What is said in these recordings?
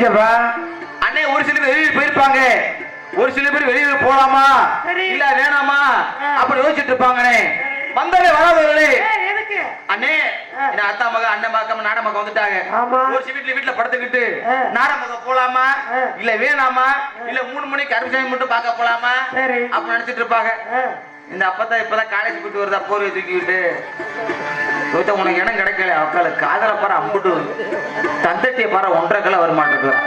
எங்கப்பா அண்ணே ஒரு சில பேர் வெளியூர் போயிருப்பாங்க. ஒரு சில பேர் வெளியூர் போலாமா. இல்ல வேணாமா. அப்படி யோசிச்சுட்டு இருப்பாங்கண்ணே. வந்தாலே வராதவர்களே. அண்ணே. என்ன அத்தா மக அண்ணன் மக நாட மக வந்துட்டாங்க. ஒரு சில வீட்டுல வீட்டுல படுத்துக்கிட்டு. நாட மக போலாமா. இல்ல வேணாமா? இல்ல மூணு மணிக்கு அருமைசாமி மட்டும் பார்க்க போலாமா? சரி. அப்படி நினைச்சிட்டு இருப்பாங்க. இந்த அப்பதான் இப்பதான் காலேஜ் போயிட்டு வருதா போர்வை தூக்கிக்கிட்டு. ஒருத்தன் உனக்கு இடம் கிடைக்கல. அவக்கால காதல பாரு அம்புட்டு. தந்தட்டிய பாரு ஒன்றரை கிலோ வர மாட்டேங்குது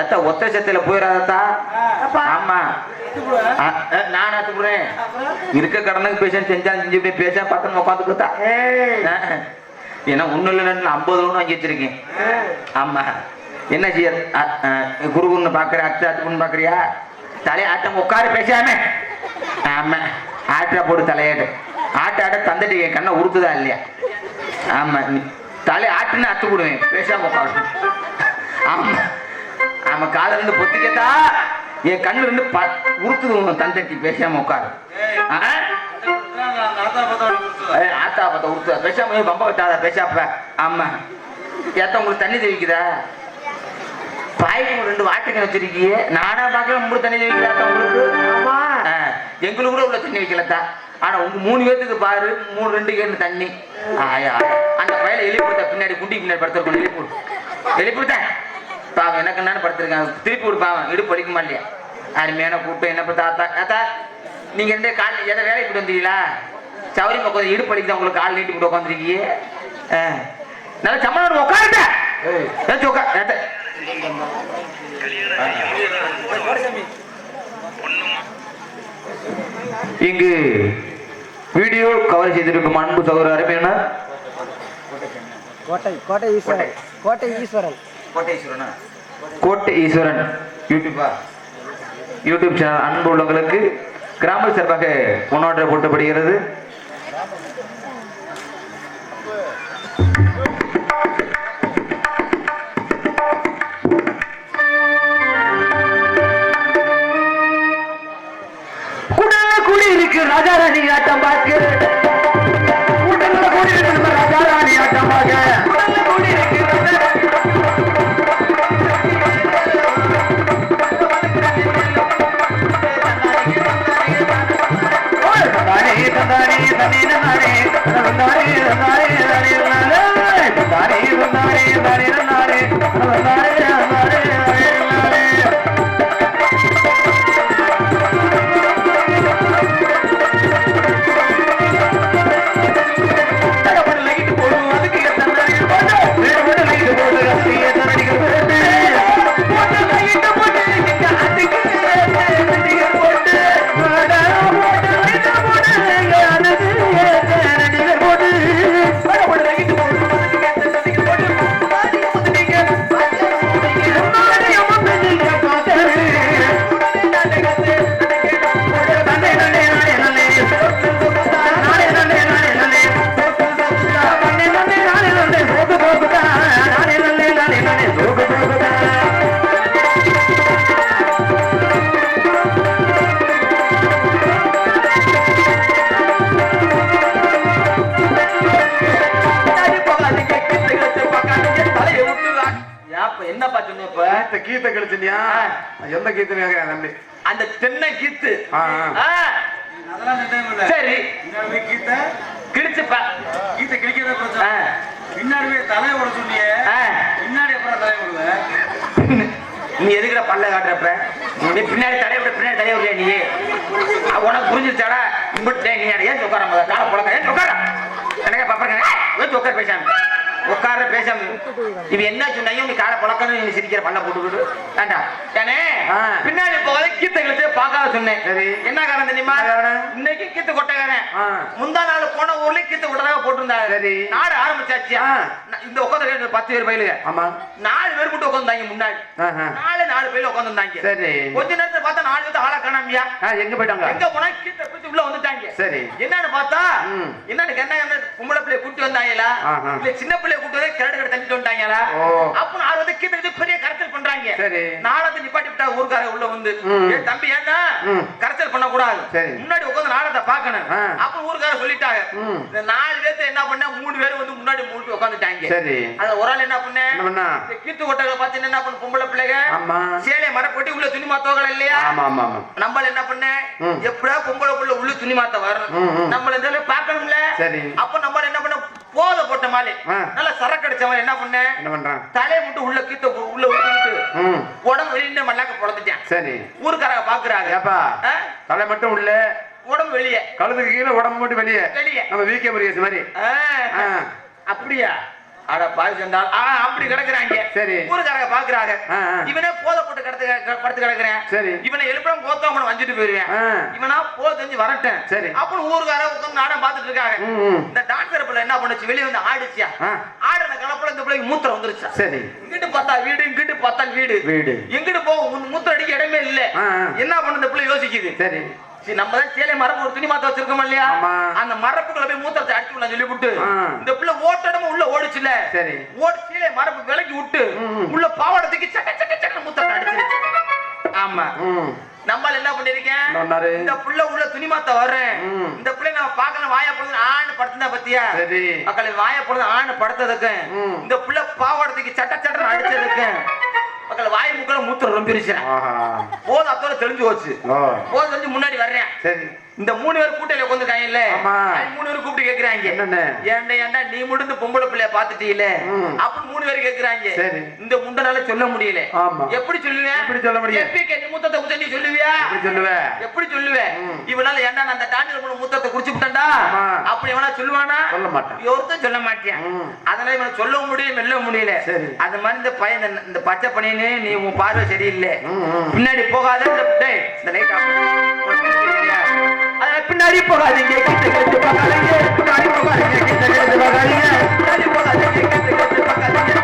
எத்த ஒத்த சத்தில போயிடாதா. ஆமா. நான் அத்துக்குறேன் இருக்க கடனுக்கு பேச செஞ்சா செஞ்சு இப்படி பேச பத்து உட்காந்துக்கிட்டா ஏய், ஏன்னா ஒண்ணு இல்லை ரெண்டு ஐம்பது ரூபா வாங்கி வச்சிருக்கேன். ஆமா. என்ன செய்ய? அ, அ, குருகுருன்னு பாக்குறியா அச்சு அத்துக்குன்னு பாக்குறியா? தலையை ஆட்டம் உட்காரு பேசாம. ஆமா. ஆட்டா போட்டு தலையாடு ஆட்ட ஆட்ட தந்துட்டு என் கண்ணை உறுத்துதா இல்லையா? ஆமா தலை ஆட்டுன்னு அத்து விடுவேன் பேசாம உட்காரு. ஆமா ஆமா காலை இருந்து பொத்திக்கத்தா என் கண்ணு இருந்து ப உறுத்துது உன் தந்தட்டி. பேசாம உட்காரு. ஆத்தா பார்த்தா உறுத்துதா பேசாம பம்ப விட்டாதா பேசாப்ப. ஆமா. ஏத்த உங்களுக்கு தண்ணி தெரிவிக்குதா பாய்க்கு ரெண்டு வாட்டுக்கு வச்சிருக்கியே. நானா பார்க்கல உங்களுக்கு தண்ணி தெவிக்கலாத்தா உங்களுக்கு? எங்களுக்கு கூட உள்ள தண்ணி வைக்கலத்தா. ஆனா உங்க மூணு பேத்துக்கு பாரு மூணு ரெண்டு கேன்னு தண்ணி. ஆயா அந்த பையில எழுப்பிடுத்தா பின்னாடி குண்டி பின்னாடி படுத்திருக்கணும். எழுப்பிடு எழுப்பிடுத்தேன் பாவம் எனக்கு என்னன்னு படுத்திருக்கான் திருப்பி விடு பாவம். இடுப்பு வலிக்குமா இல்லையா? அருமையான கூட்டம். என்ன பார்த்தா தாத்தா? தாத்தா நீங்க ரெண்டு கால் எதை வேலைக்கு போட்டு வந்தீங்களா? சௌரி உட்காந்து இடுப்பு வலிக்குதான் உங்களுக்கு கால் நீட்டி போட்டு உட்காந்துருக்கீங்க நல்லா சம்மளம் உட்காருட்ட ஏதாச்சும் உட்கா ஏத்த. இங்கு வீடியோ கவர் செய்திருக்கும் அன்பு சகோதரர் அருமையான கோட்டை கோட்டை ஈஸ்வரன். கோட்டை. ஈஸ்வரன். கோட்டை கோட்டை ஈஸ்வரன். யூடியூபா யூடியூப் சேனல் அன்பு உள்ளவங்களுக்கு கிராம சார்பாக முன்னோட்டம் போட்டப்படுகிறது. குடி இருக்கு ராஜா ராணி ஆட்டம் பார்க்க குடல குடி இருக்கு ராஜா ஆட்டம் பார்க்க குடல குடி என்னப்பா சொன்ன இப்ப? கீத்த கீத்த கழிச்சியா எந்த நம்பி அந்த தென்னை கீத்து. அதெல்லாம். சரி. கீத்த, கிழிச்சுப்பா. கீத்த கிழிக்கிறத பிரச்சனை. பின்னாடி போய் தலையை விட சொன்னியே. பின்னாடி அப்புறம் தலையை நீ எதுக்குற பல்ல காட்டுறப்ப? நீ பின்னாடி தலைய விட பின்னாடி தலைய நீ? உனக்கு புரிஞ்சிருச்சாடா? இம்பிட்டு நீ ஏன் உட்கார முதல்ல? காலை புழக்க. ஏன் உட்கார. எனக்கு பாப்பா ஏன் உட்கார பேசாம. உட்கார பேசாம. இவ என்ன சொன்னாயும் நீ காலை புழக்கன்னு நீ சிரிக்கிற பல்ல போட்டுக்கிட்டு வேண்டாம் ஏனே. பின்னாடி போகாத கீத்த கழிச்சு பார்க்காத சொன்னேன். சரி. என்ன காரணம் தெரியுமா? இன்னைக்கு கீத்து கொட்டக்காரன். ஆ. முந்தா நாள் போன ஊர்ல கீத்து கொட்டதாக போட்டிருந்தாரு. சரி. நாடு ஆரம்பிச்சாச்சு. இந்த உட்காந்து பத்து பேர் பயிலுங்க ஆமா. நாலு பேர் மட்டும் உட்காந்துருந்தாங்க முன்னாடி. நாலு நாலு பேர் உட்காந்துருந்தாங்க சரி. கொஞ்ச நேரத்துல பார்த்தா நாலு பேர் ஆளா காணாமியா? எங்க போயிட்டாங்க? எங்க போனா கீத்த பிடிச்சு உள்ள வந்துட்டாங்க. சரி. என்னன்னு பார்த்தா. என்னன்னு என்ன என்ன கூட்டி வந்தாங்களா. இல்ல சின்ன பிள்ளைய கூட்டி வந்து கிரடு கடை தள்ளிட்டு வந்துட்டாங்களா ஓ. அப்ப நான் வந்து கீத்த பெரிய கருத்தல் பண்றாங்க. நாளத்தை நிப்பாட்டி விட்டா ஊர்க்காரங்க உள்ள வந்து. தம்பி ஏன்னா. கரைச்சல் பண்ண கூடாது. முன்னாடி உட்கார்ந்து நாளத்தை பார்க்கணும். ஆ. அப்ப ஊர்க்காரங்க சொல்லிட்டாங்க. நாலு பேர்த்து என்ன பண்ண? மூணு பேர் வந்து முன்னாடி மூட்டு உட்காந்துட்டாங்க அதுல ஒரு ஆள் என்ன பண்ண? கீத்து கொட்டகளை பார்த்து என்ன பண்ண? பொம்பளை பிள்ளைங்க? சேலைய மரப்பொட்டி உள்ள துணி மாத்தவர்கள் இல்லையா? நம்மள என்ன பண்ண? ம். எப்படா பொம்பளை புள்ள உள்ள துணி மாத்த வரணும். நம்மள இந்த பாக்கணும்ல சரி. அப்ப நம்ம என்ன பண்ண போத போட்ட மாதிரி. நல்ல சரக்கு அடிச்ச மாதிரி என்ன பண்ண? என்ன பண்றான்? தலையை மட்டும் உள்ள கீத்த உள்ள விட்டுட்டு ம். உடம்பு வெளியே மல்லாக்க பிறந்துட்டான் சரி. ஊருக்காரங்க பாக்குறாங்க. ஏப்பா? தலை மட்டும் உள்ள. உடம்பு வெளியே. கழுதுக்கு கீழே உடம்பு மட்டும் வெளியே. வெளியே. நம்ம வீக்கே முருகேசு மாதிரி. அப்படியா? அட பாய் சொன்னால் ஆ அப்படி கிடக்குறாங்க சரி. ஊருக்காரங்க பாக்குறாங்க. இவனே போத போட்டு கிடத்து படுத்து கிடக்குறேன் சரி. இவனை எழுப்புறம் கோத்தவன் வஞ்சிட்டு போயிருவேன். இவனா போத தெரிஞ்சு வரட்டேன் சரி. அப்புறம் ஊருக்கார உட்கார்ந்து நாடகம் பார்த்துட்டு இருக்காங்க. இந்த டான்சர் பிள்ளை என்ன பண்ணுச்சு வெளியே வந்து ஆடிச்சியா ஆ. ஆடுன கலப்புல இந்த பிள்ளைக்கு மூத்திரம் வந்துருச்சா சரி இங்கிட்டு பார்த்தா வீடு இங்கிட்டு பார்த்தா வீடு வீடு. எங்கிட்டு போக மூத்திரம் அடிக்க இடமே இல்ல. என்ன பண்ண இந்த பிள்ளை யோசிக்குது சரி சரி, நம்ம தான் சேலை மரப்பு ஒரு துணி மாத்த வச்சிருக்கோம் இல்லையா. அந்த மரப்புக்குள்ள போய் மூத்திரத்தை அடிச்சு விடலாம் சொல்லி விட்டு. இந்த பிள்ளை ஓட்டடமும் உள்ள ஓடிச்சுல சரி. ஓடி சேலை மரப்பு விலக்கி விட்டு. உள்ள பாவாடத்துக்கு சக்க சக்க சக்க மூத்திரத்தை அடிச்சிருச்சு ஆமா ம் நம்மள என்ன பண்ணிருக்கேன்? இந்த புள்ள உள்ள துணி மாத்த வர்றேன். இந்த பிள்ளை நம்ம பார்க்கல வாய பொழுது ஆண் படுத்தா பத்தியா மக்களை வாய பொழுது ஆண் படுத்ததுக்கு. இந்த புள்ள பாவாடத்துக்கு சட்ட சட்ட அடிச்சதுக்கு மக்கள் வாய் முக்கல மூத்திரம் ஆஹா. போதும் அத்தோட தெளிஞ்சு போச்சு. போதும் தெரிஞ்சு முன்னாடி வர்றேன். சரி. இந்த மூணு பேர் கூட்டையில உட்காந்துருக்காங்கல்ல ஆமா. மூணு பேர் கூப்பிட்டு கேக்குறாங்க? ஏன்டா ஏன்டா நீ முடிந்து பொம்பளை பிள்ளைய பாத்துட்டீல. அப்படின்னு மூணு பேர் கேக்குறாங்க. இந்த முண்டனால சொல்ல முடியல. எப்படி சொல்லுவேன் எப்படி சொல்ல முடியும்? எப்பி நீ மூத்தத்தை குத்த நீ சொல்லுவியா எப்படி சொல்லுவ எப்படி சொல்லுவேன். இவனால ஏன்டா அந்த டாண்டில் போன மூத்தத்தை குடிச்சு ஆமா. அப்படி எவனா சொல்லுவானா சொல்ல மாட்டான். ஒருத்தன் சொல்ல மாட்டேன் ம். அதனால இவனை சொல்ல முடியும் மெல்ல முடியல. அது மாதிரி இந்த பையன் இந்த- பச்சை பணியனே நீ உன் பார்வை சரியில்லை. பின்னாடி போகாத இந்த லைட் அதனால பின்னாடி போகாதீங்க கிட்ட கிட்ட பார்க்காதீங்க பின்னாடி போகாதீங்க கிட்ட கிட்ட பார்க்காதீங்க பின்னாடி போகாதீங்க கிட்ட கிட்ட போகாதீங்க.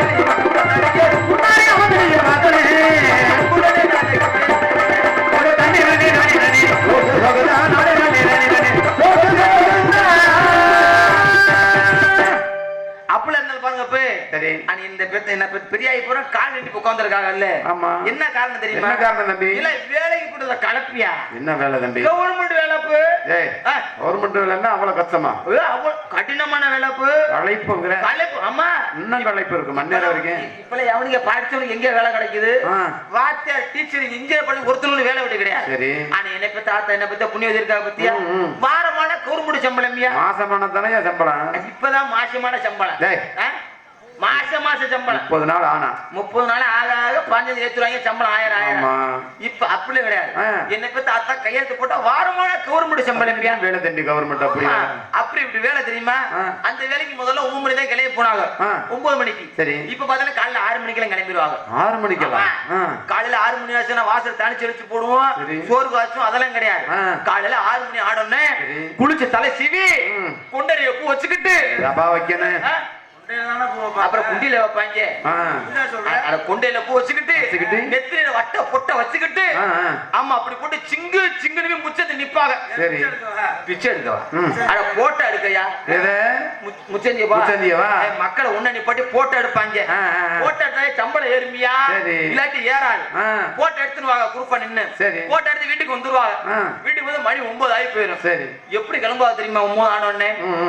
பெரியாயி பூரா கால் நீட்டி உட்கார்ந்துருக்காங்கல்ல. ஆமா. என்ன காரணம் தெரியுமா? என்ன காரணம் தம்பி? இல்ல வேலைக்கு போட்டு கலப்பியா? என்ன வேலை தம்பி? கவர்மெண்ட் வேலைப்பு ஏய் கவர்மெண்ட் வேலைன்னா அவ்வளவு கஷ்டமா? கடினமான வேலைப்பு அழைப்புங்கிற கலப்பு ஆமா இன்னும் களைப்பு இருக்கு? மண்ணேற வரைக்கும். இப்பல எவனுக்கு படிச்சவனுக்கு எங்க வேலை கிடைக்குது. வாத்தியார் டீச்சர் இன்ஜினியர் பண்ணி ஒருத்தனுக்கு வேலை விட்டு கிடையாது. சரி. ஆனா என்ன பத்தி தாத்தா என்ன பத்தி புண்ணியம் இருக்கா பத்தியா. வாரமான கவர்மெண்ட் சம்பளம்யா மாசமான தானே சம்பளம்? இப்பதான் மாசமான சம்பளம்? மாச மாச சம்பளம் முப்பது நாள் ஆனா முப்பது நாள் ஆக ஆக பாஞ்சு ஏத்துறாங்க சம்பளம் ஆயிரம் ஆயிரம் இப்ப அப்படி கிடையாது. என்னை பத்தி அத்தா கையெழுத்து போட்டா வாரமான கவர்மெண்ட் சம்பளம்? வேலை தண்டி கவர்மெண்ட் அப்படியா ஆ, அப்படி இப்படி வேலை தெரியுமா. அந்த வேலைக்கு முதல்ல ஒன்பது மணி தான் கிளம்பி போனாங்க. ஒன்பது மணிக்கு சரி. இப்ப பாத்தீங்கன்னா காலையில ஆறு மணிக்கெல்லாம் கிளம்பிடுவாங்க ஆறு மணிக்கெல்லாம் ஆ. காலையில ஆறு மணி ஆச்சுன்னா வாசல் தனிச்சு அடிச்சு போடுவோம் சரி. சோறு காய்ச்சும் அதெல்லாம் கிடையாது. காலையில ஆறு மணி ஆடோன்னே. குளிச்சு தலை சீவி. கொண்டறிய பூ வச்சுக்கிட்டு வைக்கணும் அப்புறம் குண்டில வைப்பாங்க ஆ. அட கொண்டையில பூ வச்சுக்கிட்டு வச்சுக்கிட்டு. நெத்தியில வட்ட பொட்ட வச்சுக்கிட்டு ஆ, ஆ. ஆமா அப்படி போட்டு சிங்கு சிங்குன்னு முச்சத்தை நிப்பாங்க சரி பிச்சை எடுக்கவா ம். அட போட்டோ எடுக்கையா முச்சந்தியவா முச்சந்தியவா? மக்களை உன்ன நிப்பாட்டி போட்டோ எடுப்பாங்க. போட்டோ எடுத்தா சம்பளம் ஏறுமியா. இல்லாட்டி ஏறாது. போட்டோ எடுத்துன்னு வாங்க குரூப்பா நின்னு. போட்டோ எடுத்து வீட்டுக்கு வந்துருவாங்க. வீட்டுக்கு வந்து மணி ஒன்பது ஆகி போயிடும் சரி. எப்படி கிளம்புவா தெரியுமா? ஒன்பது ஆனோடனே.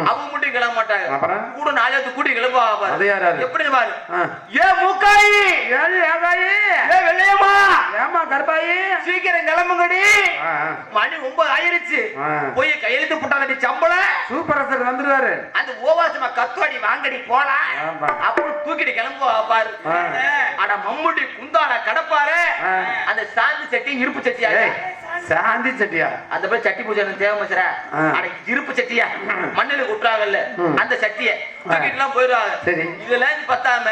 அவங்க மட்டும் கிளம்ப மாட்டாங்க? கூட நாலாவது கூட்டி கிளம்புவா பாரு? எப்படி பாரு. ஏ மூக்காயி! ஏகாயி ஏ வெள்ளையம்மா! ஏமா கருப்பாயி? சீக்கிரம் கிளம்புங்கடி. மணி ஒன்பது ஆயிருச்சு. போய் கையெழுத்து போட்டாங்கடி சம்பளம் சூப்பரசர் வந்துருவாரு. அந்த ஓவாசமா கத்துவாடி வாங்கடி போலாம். அப்புறம் தூக்கிட்டு கிளம்புவா பாரு. ஆ. அட மம்முட்டி குந்தால கடப்பாரு. அந்த சாந்து சட்டி இருப்பு சட்டியா சாந்தி செட்டியா? அந்த பேர் சட்டி பூஜை எனக்கு தேவை மச்சரா ஆ. அட இருப்பு சட்டியா? மண்ணில கொட்டுறாங்கல்ல. அந்த சட்டிய. எல்லாம் போயிடுவாங்க. சரி. இதெல்லாம் இது பத்தாம.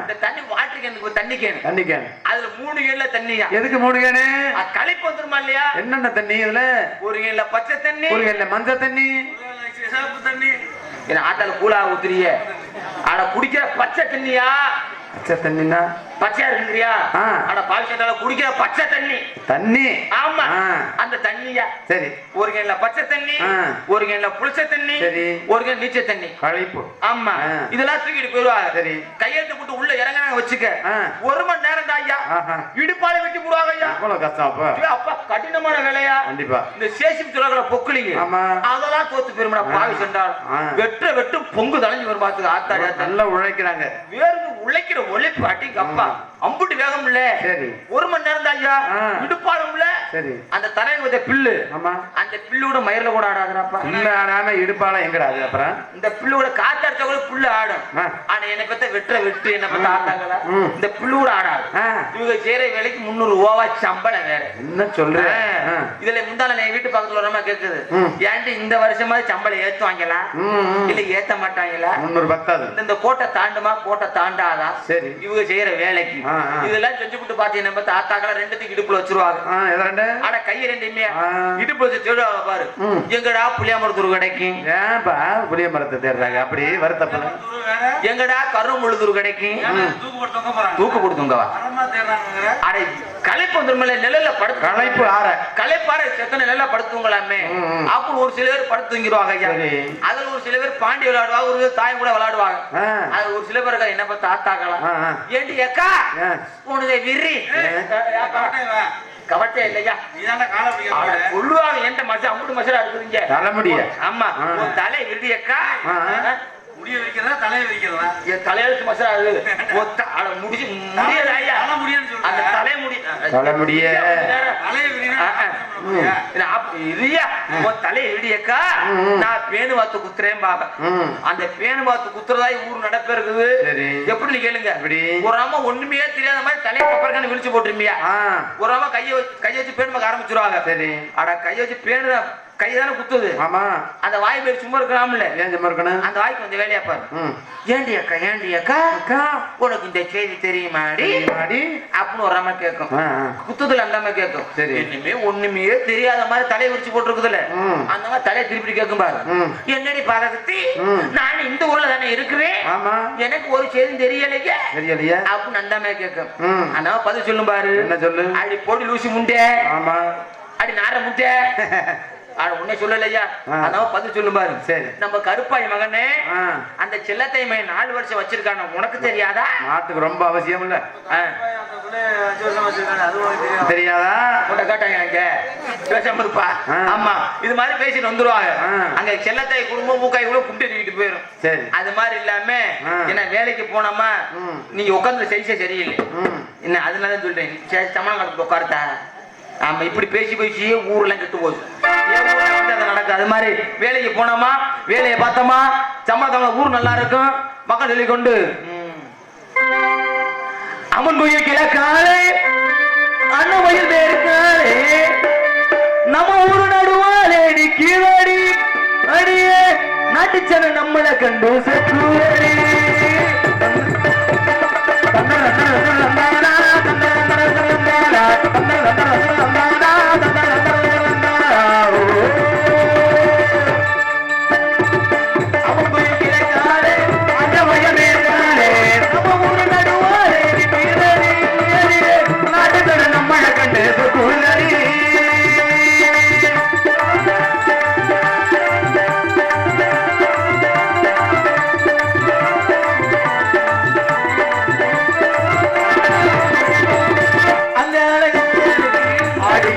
இந்த தண்ணி வாட்டர் கேனுக்கு தண்ணி கேனு தண்ணி கேன் அதுல மூணு கேன்ல தண்ணியா? எதுக்கு மூணு கேனு களைப்பு வந்துருமா இல்லையா? என்னென்ன தண்ணி இதுல? ஒரு கேன்ல பச்சை தண்ணி. ஒரு கேன்ல மஞ்சள் தண்ணி. சிவப்பு தண்ணி ஆத்தால கூலா ஊத்துறிய. ஆனா குடிக்கிற பச்சை தண்ணியா? பச்சை தண்ணினா பச்சையா இருக்குறியா. ஆனா பால் சண்டால குடிக்கிற பச்சை தண்ணி. தண்ணி. ஆமா. அந்த தண்ணியா? சரி. ஒரு கேன்ல பச்சை தண்ணி. ஒரு கேன்ல புளிச்ச தண்ணி சரி. ஒரு கேன் நீச்ச தண்ணி. கழிப்பு ஆமா. இதெல்லாம் தூக்கிட்டு போயிருவாங்க சரி. கையெழுத்து போட்டு உள்ள இறங்குறாங்க வச்சுக்க. ஒரு மணி நேரம் தான் ஐயா. இடுப்பால வெட்டி போடுவாங்க ஐயா. எவ்வளவு கஷ்டம் அப்ப? அப்பா கடினமான வேலையா? கண்டிப்பா. இந்த சேஷம் சொல்லுற பொக்குலிங்க ஆமா. அதெல்லாம் தோத்து போயிருமா பாவி சென்றால். வெற்ற வெட்டு பொங்கு தலைஞ்சு வரும் பாத்துக்க ஆத்தாடி ஆத்தாடி. நல்லா உழைக்கிறாங்க. வேர்வு உழைக்கிற ஒழைப்பு அட்டிக்கு அப்பா. அம்புட்டு வேகம் இல்ல. ஒரு மணி நேரம் தான் ஐயா ஆ. சரி. அந்த தலைங்க வச்ச பில்லு. ஆமா. அந்த பில்லோட மயிரில கூட ஆடாதுறாப்பா இல்ல ஆடாம இடுப்பால எங்கடா அது அப்புறம்? இந்த பில்லோட காத்தடிச்ச கூட புல்லு ஆடும். ஆனா என்னை பத்த வெற்ற வெட்டு என்ன பத்த ஆட்டாங்களா. இந்த பில்லோட ஆடாது. இவங்க செய்யற வேலைக்கு முந்நூறு ரூபாவா சம்பளம் வேற. என்ன சொல்ற? ஆ. ஆ. இதுல முந்தான என் வீட்டு பக்கத்துல வரமா கேக்குது. ஏன்ட்டு இந்த வருஷமாவது சம்பளம் ஏத்துவாங்களா. இல்ல ஏத்த மாட்டாங்களா? முன்னூறு பத்தாது. இந்த- கோட்டை தாண்டுமா? கோட்டை தாண்டாதா? சரி. இவங்க செய்யற வேலைக்கு. இதெல்லாம் செஞ்சு விட்டு பாத்தீங்கன்னா தாத்தாக்களை ரெண்டுத்துக்கு இடுப்புல வச்சிருவாங்க. ரெண்டு ஆனா கைய ரெண்டுமே ஆ. இடுப்புல வச்சு தேடுவாங்க பாரு ம். எங்கடா புளியாமரத்தூர் கிடைக்கும் ஏன்பா புளிய மரத்தை தேடுறாங்க அப்படி வருத்தப்பட எங்கடா கரும்புழுதூர் கிடைக்கும் ஏன்னா தூக்கு போட்டு தொங்க போறாங்க தூக்கு கொடுத்துங்கவா அடே களைப்பு வந்துருமில்ல நிழல்ல படுத்து களைப்பு ஆற களைப்பார செத்தனை நிழல்ல படுத்துங்களாமே. அப்போ ஒரு சில பேர் படுத்து தூங்கிடுவாங்க ஐயா சரி. அதுல ஒரு சில பேர் பாண்டி விளையாடுவாங்க ஒரு கூட விளையாடுவாங்க. அது ஒரு சில பேர் என்ன பார்த்து ஆத்தாக்கலாம். ஏண்டி அக்கா ஆ. உனது விரி கவட்டே இல்லையா? சொல்லுவாங்க என்கிட்ட மசா அம்புட்டு மசாலா இருக்குதுங்க. தலைமுடிய ஆமா. தலை ஆ. முடிய வைக்கிறதா தலையை வைக்கிறதா? என் தலையெழுத்து மசாலா இருக்குது உன் த- அட முடிச்சு முடியல ஐயா. தலை முடியும்னு அந்த தலைமுடி தலைமுடிய. அந்த பேணு வாத்து குத்துறதா ஊர் நடப்ப இருக்குது. சரி. எப்படி நீ கேளுங்க? ஒரு அம்மா ஒண்ணுமே தெரியாத மாதிரி தலையை பப்பரக்கான விழிச்சு போட்டுருமியா. ஒரு அம்மா கைய வச்சு கைய வச்சு பேணு பார்க்க ஆரம்பிச்சிருவாங்க. சரி. அட கைய வச்சு பேணு கை தானே குத்துது. ஆமா. அந்த வாய் பேர் சும்மா இருக்கலாம்ல. ஏன் சும்மா இருக்கணும்? அந்த வாய்க்கு கொஞ்சம் வேலையா பாரு. ஏண்டி அக்கா ஏண்டி அக்கா? அக்கா. உனக்கு இந்த செய்தி தெரியுமாடி? மாடி அப்படின்னு ஒரு அம்மா கேட்கும். குத்துதுல அந்த அம்மா கேட்கும் சரி. இனிமே ஒண்ணுமே தெரியாத மாதிரி தலையை விரிச்சு போட்டுருக்குதுல. அந்த மாதிரி தலையை திருப்பி கேட்கும் பாரு. என்னடி பாதகத்தி. நான் இந்த ஊர்ல தானே இருக்கிறேன். ஆமா. எனக்கு ஒரு செய்தி தெரியலையே. தெரியலையா. அப்படின்னு அந்த அம்மா கேட்கும். அந்த பதில் சொல்லும் பாரு. என்ன சொல்லு? அடி போடி லூசி முண்டே. ஆமா. அடி நார முண்டே. ஆனா உன்னை சொல்லலையா? அம்மா பதில் சொல்லும் பாரு. சரி. நம்ம கருப்பாய் மகனே. அந்த செல்லத்தை மகன் நாலு வருஷம் வச்சிருக்கான உனக்கு தெரியாதா? நாட்டுக்கு ரொம்ப அவசியம் இல்ல. தெரியாதா? உன்னை கேட்டாங்க எனக்கு பேசாம இருப்பா. ஆமா இது மாதிரி பேசிட்டு வந்துருவாங்க. அங்க செல்லத்தை குடும்பம் மூக்காய் கூட கும்பிட்டு தூக்கிட்டு போயிரும். சரி. அது மாதிரி இல்லாம. என்ன வேலைக்கு போனோமா. நீங்க உட்கார்ந்து செய்ய சரியில்லை. என்ன அதனால தான் சொல்றேன் சமணம் காலத்துக்கு உட்கார்த்தா ஆமா இப்படி பேசி பேசி ஊர்லாம் கெட்டு போகுது. நடக்கும் அது மாதிரி வேலைக்கு போனோமா? வேலையை பார்த்தோமா? சம்பளத்தவங்க ஊர் நல்லா இருக்கும் மக்கள் சொல்லி கொண்டு. ம். அம்மன் கோயில் கிழக்காலே அண்ணன் வயல் பேருக்காலே நம்ம ஊரு நடுவாலே நீ கீழடி அடியே நாட்டுச்சன நம்மள கண்டு செத்துவடி அவன்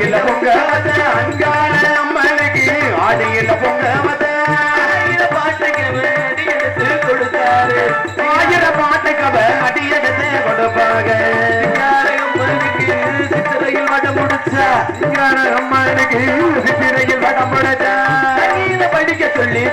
ஆடியில பொங்க வந்த அங்காள அம்மனுக்கு ஆடியில பொங்க வந்த ஆயிர பாட்டுக்கு அடி எடுத்து கொடுத்தாரு. ஆயிர பாட்டுக்கு அவ அடி எடுத்து கொடுப்பாங்க. சித்திரையில் வடம் முடிச்சா சித்திரையில் வடம் முடிச்சா. படிக்க சொல்லி